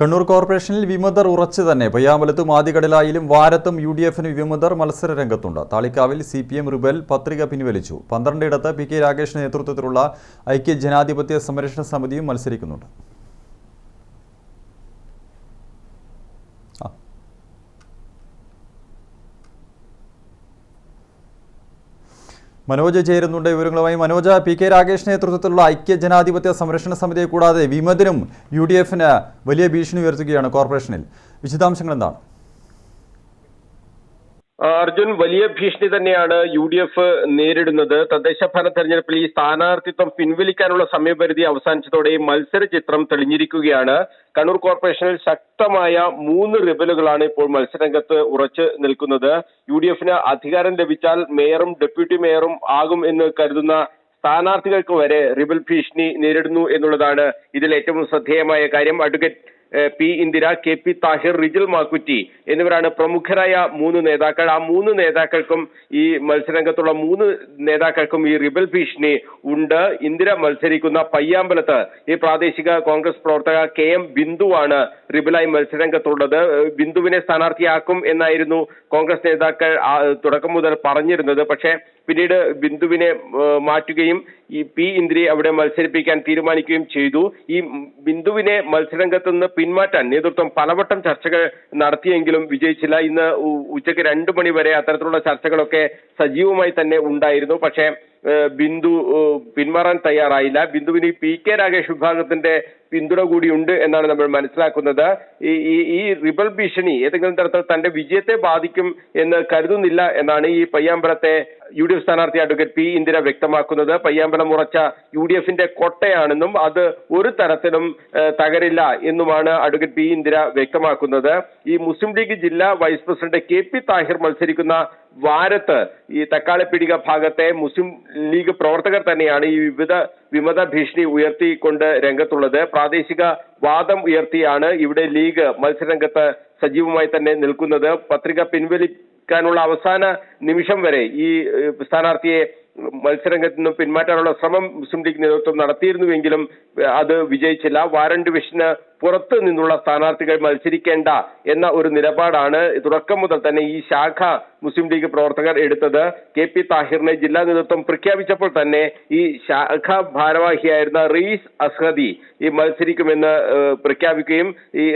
കണ്ണൂർ കോർപ്പറേഷനിൽ വിമതർ ഉറച്ചു തന്നെ. പയ്യാമ്പലത്തും ആദികടലായിലും വാരത്തും യു ഡി എഫിന് വിമതർ മത്സര രംഗത്തുണ്ട് താളിക്കാവിൽ സി പി എം റിബൽ പത്രിക പിൻവലിച്ചു. പന്ത്രണ്ടിടത്ത് പി കെ രാകേഷിന്റെ നേതൃത്വത്തിലുള്ള ഐക്യ ജനാധിപത്യ സംരക്ഷണ സമിതിയും മത്സരിക്കുന്നുണ്ട്. മനോജ് ചേരുന്നുണ്ട്. വിവരങ്ങളുമായി മനോജ്. പി കെ രാഗേഷ് നേതൃത്വത്തിലുള്ള ഐക്യ ജനാധിപത്യ സംരക്ഷണ സമിതിയെ കൂടാതെ വിമതിനും യു വലിയ ഭീഷണി ഉയർത്തുകയാണ് കോർപ്പറേഷനിൽ. വിശദാംശങ്ങൾ എന്താണ്? അർജുൻ വലിയ ഭീഷണി തന്നെയാണ് യു ഡി എഫ് നേരിടുന്നത്. തദ്ദേശ ഭരണ തെരഞ്ഞെടുപ്പിൽ ഈ സ്ഥാനാർത്ഥിത്വം പിൻവലിക്കാനുള്ള സമയപരിധി അവസാനിച്ചതോടെ മത്സര ചിത്രം തെളിഞ്ഞിരിക്കുകയാണ്. കണ്ണൂർ കോർപ്പറേഷനിൽ ശക്തമായ മൂന്ന് റിബലുകളാണ് ഇപ്പോൾ മത്സരരംഗത്ത് ഉറച്ചു നിൽക്കുന്നത്. യു ഡി എഫിന് അധികാരം ലഭിച്ചാൽ മേയറും ഡെപ്യൂട്ടി മേയറും ആകും എന്ന് കരുതുന്ന സ്ഥാനാർത്ഥികൾക്ക് വരെ റിബൽ ഭീഷണി നേരിടുന്നു എന്നുള്ളതാണ് ഇതിൽ ഏറ്റവും ശ്രദ്ധേയമായ കാര്യം. Advocate P Indira K P Tahir Rijil Makkutty എന്നിവരാണ് പ്രമുഖരായ മൂന്ന് നേതാക്കൾ. ആ മൂന്ന് നേതാക്കൾക്കും ഈ മത്സരരംഗത്തുള്ള മൂന്ന് നേതാക്കൾക്കും ഈ റിബൽ ഭീഷണി ഉണ്ട്. ഇന്ദിര മത്സരിക്കുന്ന പയ്യാമ്പലത്ത് ഈ പ്രാദേശിക കോൺഗ്രസ് പ്രവർത്തക കെ എം ബിന്ദുവാണ് റിബലായി മത്സരരംഗത്തുള്ളത്. ബിന്ദുവിനെ സ്ഥാനാർത്ഥിയാക്കും എന്നായിരുന്നു കോൺഗ്രസ് നേതാക്കൾ തുടക്കം മുതൽ പറഞ്ഞിരുന്നത്. പക്ഷേ പിന്നീട് ബിന്ദുവിനെ മാറ്റുകയും ഈ പി ഇന്ദ്രിയെ അവിടെ മത്സരിപ്പിക്കാൻ തീരുമാനിക്കുകയും ചെയ്തു. ഈ ബിന്ദുവിനെ മത്സരരംഗത്ത് നിന്ന് പിന്മാറ്റാൻ നേതൃത്വം പലവട്ടം ചർച്ചകൾ നടത്തിയെങ്കിലും വിജയിച്ചില്ല. ഇന്ന് ഉച്ചയ്ക്ക് രണ്ടു മണി വരെ അത്തരത്തിലുള്ള ചർച്ചകളൊക്കെ സജീവമായി തന്നെ ഉണ്ടായിരുന്നു. പക്ഷേ ബിന്ദു പിന്മാറാൻ തയ്യാറായില്ല. ബിന്ദുവിന് പി കെ രാകേഷ് വിഭാഗത്തിന്റെ പിന്തുണ കൂടിയുണ്ട് എന്നാണ് നമ്മൾ മനസ്സിലാക്കുന്നത്. ഈ- ഈ റിബൽ ഭീഷണി ഏതെങ്കിലും തരത്തിൽ തന്റെ വിജയത്തെ ബാധിക്കും എന്ന് കരുതുന്നില്ല എന്നാണ് ഈ പയ്യാമ്പലത്തെ യു ഡി എഫ് സ്ഥാനാർത്ഥി അഡ്വക്കേറ്റ് പി ഇന്ദിര വ്യക്തമാക്കുന്നത് പയ്യാമ്പലം ഉറച്ച യു ഡി എഫിന്റെ കോട്ടയാണെന്നും അത് ഒരു തരത്തിലും തകരില്ല എന്നുമാണ് അഡ്വക്കേറ്റ് പി ഇന്ദിര വ്യക്തമാക്കുന്നത്. ഈ മുസ്ലിം ലീഗ് ജില്ലാ vice president K P Tahir മത്സരിക്കുന്ന വാരത്ത് ഈ തക്കാളിപ്പിടിക ഭാഗത്തെ മുസ്ലിം ലീഗ് പ്രവർത്തകർ തന്നെയാണ് ഈ വിവിധ വിമത ഭീഷണി ഉയർത്തിക്കൊണ്ട് രംഗത്തുള്ളത്. പ്രാദേശിക വാദം ഉയർത്തിയാണ് ഇവിടെ ലീഗ് മത്സരരംഗത്ത് സജീവമായി തന്നെ നിൽക്കുന്നത്. പത്രിക പിൻവലിക്കാനുള്ള അവസാന നിമിഷം വരെ ഈ സ്ഥാനാർത്ഥിയെ മത്സരരംഗത്ത് നിന്നും പിന്മാറ്റാനുള്ള ശ്രമം മുസ്ലിം ലീഗ് നേതൃത്വം നടത്തിയിരുന്നുവെങ്കിലും അത് വിജയിച്ചില്ല. വാരൻ ഡിവിഷന് പുറത്ത് നിന്നുള്ള സ്ഥാനാർത്ഥികൾ മത്സരിക്കേണ്ട എന്ന ഒരു നിലപാടാണ് തുടക്കം മുതൽ തന്നെ ഈ ശാഖ മുസ്ലിം ലീഗ് പ്രവർത്തകർ എടുത്തത്. കെ പി താഹിറിനെ ജില്ലാ നേതൃത്വം പ്രഖ്യാപിച്ചപ്പോൾ തന്നെ ഈ ശാഖ ഭാരവാഹിയായിരുന്ന റീസ് അസ്ഹദി ഈ മത്സരിക്കുമെന്ന് പ്രഖ്യാപിക്കുകയും ഈ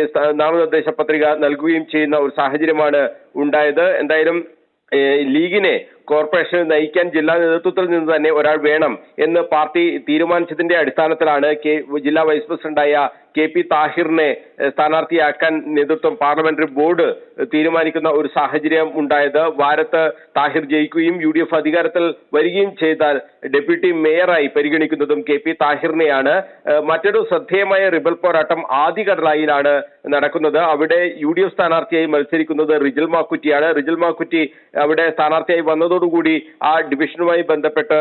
നാമനിർദ്ദേശ പത്രിക നൽകുകയും ചെയ്യുന്ന ഒരു സാഹചര്യമാണ് ഉണ്ടായത്. എന്തായാലും ലീഗിനെ കോർപ്പറേഷൻ നയിക്കാൻ ജില്ലാ നേതൃത്വത്തിൽ നിന്ന് തന്നെ ഒരാൾ വേണം എന്ന് പാർട്ടി തീരുമാനിച്ചതിന്റെ അടിസ്ഥാനത്തിലാണ് കെ ജില്ലാ വൈസ് പ്രസിഡന്റായ കെ പി താഹിറിനെ സ്ഥാനാർത്ഥിയാക്കാൻ നേതൃത്വം പാർലമെന്ററി ബോർഡ് തീരുമാനിക്കുന്ന ഒരു സാഹചര്യം ഉണ്ടായത്. വാരത്ത് താഹിർ ജയിക്കുകയും യു ഡി എഫ് അധികാരത്തിൽ വരികയും ചെയ്താൽ ഡെപ്യൂട്ടി മേയറായി പരിഗണിക്കുന്നതും കെ പി താഹിറിനെയാണ്. മറ്റൊരു ശ്രദ്ധേയമായ റിബൽ പോരാട്ടം ആദികടലായിലാണ് നടക്കുന്നത്. അവിടെ യു ഡി എഫ് സ്ഥാനാർത്ഥിയായി മത്സരിക്കുന്നത് റിജിൽ മാക്കുറ്റിയാണ്. റിജിൽ മാക്കുറ്റി അവിടെ സ്ഥാനാർത്ഥിയായി വന്നതോടുകൂടി ആ ഡിവിഷനുമായി ബന്ധപ്പെട്ട്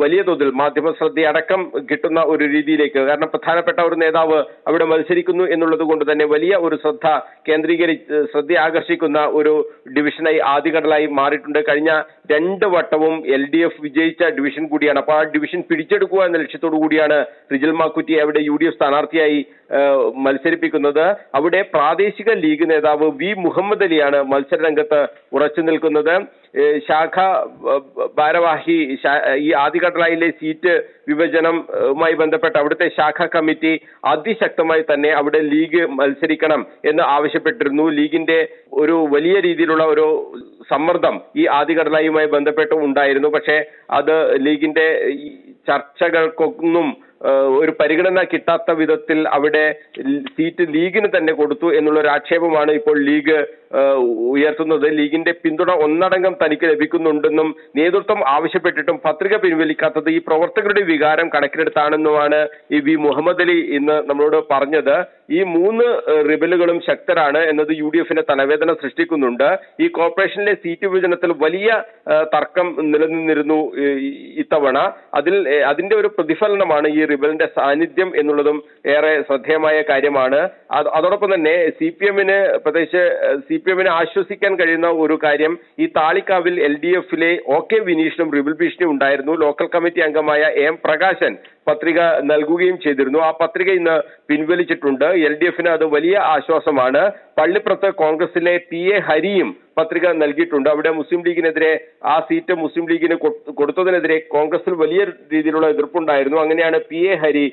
വലിയ തോതിൽ മാധ്യമ ശ്രദ്ധയടക്കം കിട്ടുന്ന ഒരു രീതിയിലേക്ക് കാരണം പ്രധാനപ്പെട്ട ഒരു നേതാവ് അവിടെ മത്സരിക്കുന്നു എന്നുള്ളത് കൊണ്ട് തന്നെ വലിയ ഒരു ശ്രദ്ധ കേന്ദ്രീകരി ശ്രദ്ധ ആകർഷിക്കുന്ന ഒരു ഡിവിഷനായി ആദ്യഘടലായി മാറിയിട്ടുണ്ട്. കഴിഞ്ഞ രണ്ട് വട്ടവും എൽ ഡി എഫ് വിജയിച്ച ഡിവിഷൻ കൂടിയാണ്. അപ്പോൾ ആ ഡിവിഷൻ പിടിച്ചെടുക്കുക എന്ന ലക്ഷ്യത്തോടു കൂടിയാണ് റിജിൽ മാക്കുറ്റി അവിടെ യു ഡി എഫ് സ്ഥാനാർത്ഥിയായി മത്സരിപ്പിക്കുന്നത്. അവിടെ പ്രാദേശിക ലീഗ് നേതാവ് വി മുഹമ്മദ് അലിയാണ് മത്സര മത്സരരംഗത്ത് ഉറച്ചു നിൽക്കുന്നത്. ശാഖാ ഭാരവാഹി ഈ ആദിഘട്ടലായിലെ സീറ്റ് വിഭജനവുമായി ബന്ധപ്പെട്ട് അവിടുത്തെ ശാഖ കമ്മിറ്റി അതിശക്തമായി തന്നെ അവിടെ ലീഗ് മത്സരിക്കണം എന്ന് ആവശ്യപ്പെട്ടിരുന്നു. ലീഗിന്റെ ഒരു വലിയ രീതിയിലുള്ള ഒരു സമ്മർദ്ദം ഈ ആദ്യഘടനയുമായി ബന്ധപ്പെട്ട് ഉണ്ടായിരുന്നു. പക്ഷേ അത് ലീഗിന്റെ ചർച്ചകൾക്കൊന്നും ഒരു പരിഗണന കിട്ടാത്ത വിധത്തിൽ അവിടെ സീറ്റ് ലീഗിന് തന്നെ കൊടുത്തു എന്നുള്ള ഒരു ആക്ഷേപമാണ് ഇപ്പോൾ ലീഗ് ഉയർത്തുന്നത് ലീഗിന്റെ പിന്തുണ ഒന്നടങ്കം തനിക്ക് ലഭിക്കുന്നുണ്ടെന്നും നേതൃത്വം ആവശ്യപ്പെട്ടിട്ടും പത്രിക പിൻവലിക്കാത്തത് ഈ പ്രവർത്തകരുടെ വികാരം കണക്കിലെടുത്താണെന്നുമാണ് ഈ വി മുഹമ്മദ് അലി ഇന്ന് നമ്മളോട് പറഞ്ഞത്. ഈ മൂന്ന് റിബലുകളും ശക്തരാണ് എന്നത് യു ഡി എഫിന് തലവേദന സൃഷ്ടിക്കുന്നുണ്ട്. ഈ കോർപ്പറേഷനിലെ സീറ്റ് വിഭജനത്തിൽ വലിയ തർക്കം നിലനിന്നിരുന്നു ഇത്തവണ. അതിൽ അതിന്റെ ഒരു പ്രതിഫലനമാണ് ഈ റിബലിന്റെ സാന്നിധ്യം എന്നുള്ളതും ഏറെ ശ്രദ്ധേയമായ കാര്യമാണ്. അത് അതോടൊപ്പം തന്നെ സി പി എമ്മിന് പ്രത്യേകിച്ച് സി പി എമ്മിനെ ആശ്വസിക്കാൻ കഴിയുന്ന ഒരു കാര്യം ഈ താളിക്കാവിൽ എൽ ഡി എഫിലെ ഒ കെ വിനീഷിനും റിബിൾ ഭീഷണി ഉണ്ടായിരുന്നു. ലോക്കൽ കമ്മിറ്റി അംഗമായ എം പ്രകാശൻ പത്രിക നൽകുകയും ചെയ്തിരുന്നു. ആ പത്രിക ഇന്ന് പിൻവലിച്ചിട്ടുണ്ട്. എൽ ഡി എഫിന് അത് വലിയ ആശ്വാസമാണ്. പള്ളിപ്പുറത്ത് കോൺഗ്രസിലെ പി എ ഹരിയും പത്രിക നൽകിയിട്ടുണ്ട്. അവിടെ മുസ്ലിം ലീഗിനെതിരെ ആ സീറ്റ് മുസ്ലിം ലീഗിന് കൊടുത്തതിനെതിരെ കോൺഗ്രസിൽ വലിയ രീതിയിലുള്ള എതിർപ്പുണ്ടായിരുന്നു. അങ്ങനെയാണ് പി എ ഹരി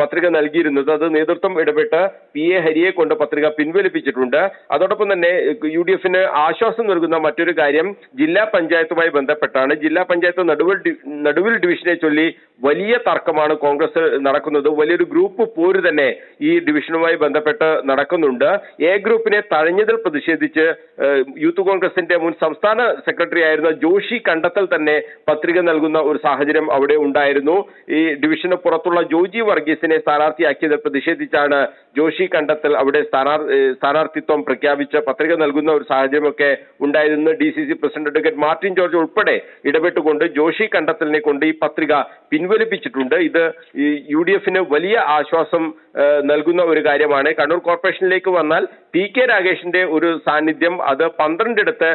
പത്രിക നൽകിയിരുന്നത്. അത് നേതൃത്വം ഇടപെട്ട് പി എ ഹരിയെ കൊണ്ട് പത്രിക പിൻവലിപ്പിച്ചിട്ടുണ്ട്. അതോടൊപ്പം തന്നെ യു ഡി എഫിന് ആശ്വാസം നൽകുന്ന മറ്റൊരു കാര്യം ജില്ലാ പഞ്ചായത്തുമായി ബന്ധപ്പെട്ടാണ്. ജില്ലാ പഞ്ചായത്ത് നടുവിൽ നടുവിൽ ഡിവിഷനെ ചൊല്ലി വലിയ തർക്കമാണ് കോൺഗ്രസ് നടക്കുന്നത്. വലിയൊരു ഗ്രൂപ്പ് പോര് തന്നെ ഈ ഡിവിഷനുമായി ബന്ധപ്പെട്ട് നടക്കുന്നുണ്ട്. എ ഗ്രൂപ്പിനെ തഴഞ്ഞതിൽ പ്രതിഷേധിച്ച് യൂത്ത് കോൺഗ്രസിന്റെ മുൻ സംസ്ഥാന സെക്രട്ടറി ആയിരുന്ന ജോഷി കണ്ടെത്തൽ തന്നെ പത്രിക നൽകുന്ന ഒരു സാഹചര്യം അവിടെ ഉണ്ടായിരുന്നു. ഈ ഡിവിഷന് പുറത്തുള്ള ജോജി വർഗീസിനെ സ്ഥാനാർത്ഥിയാക്കിയതിൽ പ്രതിഷേധിച്ചാണ് ജോഷി കണ്ടെത്തൽ അവിടെ സ്ഥാനാർത്ഥിത്വം പ്രഖ്യാപിച്ച് പത്രിക നൽകുന്ന ഒരു സാഹചര്യമൊക്കെ ഉണ്ടായിരുന്നു. D C C president advocate Martin George ഉൾപ്പെടെ ഇടപെട്ടുകൊണ്ട് ജോഷി കണ്ടെത്തലിനെ കൊണ്ട് ഈ പത്രിക പിൻവലിപ്പിച്ചിട്ടുണ്ട്. ഇത് ഈ യു ഡി എഫിന് വലിയ ആശ്വാസം നൽകുന്ന ഒരു കാര്യമാണ്. കണ്ണൂർ കോർപ്പറേഷനിലേക്ക് വന്നാൽ പി കെ രാഗേഷിന്റെ ഒരു സാന്നിധ്യം അത് പന്ത്രണ്ടിടത്ത്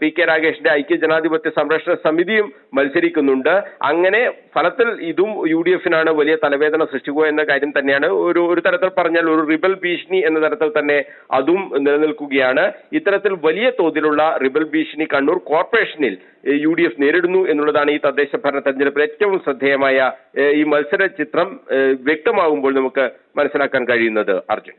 പി കെ രാഗേഷിന്റെ ഐക്യ ജനാധിപത്യ സംരക്ഷണ സമിതിയും മത്സരിക്കുന്നുണ്ട്. അങ്ങനെ ഫലത്തിൽ ഇതും യു ഡി എഫിനാണ് വലിയ തലവേദന സൃഷ്ടിക്കുക എന്ന കാര്യം തന്നെയാണ്. ഒരു ഒരു തരത്തിൽ പറഞ്ഞാൽ ഒരു റിബൽ ഭീഷണി എന്ന തരത്തിൽ തന്നെ അതും നിലനിൽക്കുകയാണ്. ഇത്തരത്തിൽ വലിയ തോതിലുള്ള റിബൽ ഭീഷണി കണ്ണൂർ കോർപ്പറേഷനിൽ യു ഡി എഫ് നേരിടുന്നു എന്നുള്ളതാണ് ഈ തദ്ദേശ ഭരണ തെരഞ്ഞെടുപ്പിൽ ഏറ്റവും ശ്രദ്ധേയമായ ഈ മത്സര ചിത്രം വ്യക്തമാകുമ്പോൾ വ്യക്തമാകുമ്പോൾ നമുക്ക് മനസ്സിലാക്കാൻ കഴിയുന്നത് അർജുൻ.